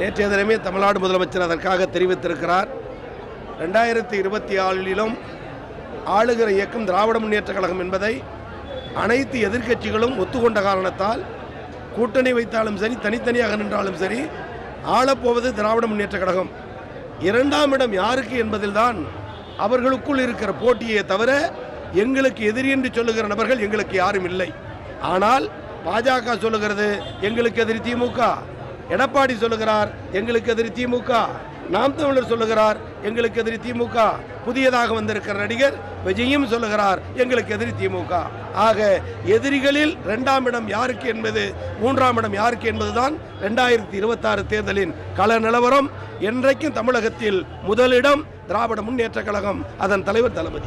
நேற்றைய தினமே தமிழ்நாடு முதலமைச்சர் அதற்காக தெரிவித்திருக்கிறார். ரெண்டாயிரத்தி இருபத்தி ஆறிலும் ஆளுகிற இயக்கம் திராவிட முன்னேற்ற கழகம் என்பதை அனைத்து எதிர்க்கட்சிகளும் ஒத்துக்கொண்ட காரணத்தால் கூட்டணி வைத்தாலும் சரி தனித்தனியாக நின்றாலும் சரி ஆளப்போவது திராவிட முன்னேற்றக் கழகம். இரண்டாம் இடம் யாருக்கு என்பதில்தான் அவர்களுக்குள் இருக்கிற போட்டியை தவிர எங்களுக்கு எதிரி என்று சொல்லுகிற நபர்கள் எங்களுக்கு யாரும் இல்லை. ஆனால் பாஜக சொல்லுகிறது எங்களுக்கு எதிரி திமுக. எடப்பாடி சொல்லுகிறார் எங்களுக்கு எதிரி திமுக. நாம் தமிழர் சொல்லுகிறார் எங்களுக்கு எதிரி திமுக. புதியதாக வந்திருக்கிற நடிகர் விஜயும் சொல்லுகிறார் எங்களுக்கு எதிரி திமுக. ஆக எதிரிகளில் இரண்டாம் இடம் யாருக்கு என்பது மூன்றாம் இடம் யாருக்கு என்பதுதான் ரெண்டாயிரத்தி இருபத்தாறு தேர்தலின் கள நிலவரம். என்றைக்கும் தமிழகத்தில் முதலிடம் திராவிட முன்னேற்றக் கழகம் அதன் தலைவர் தளபதி.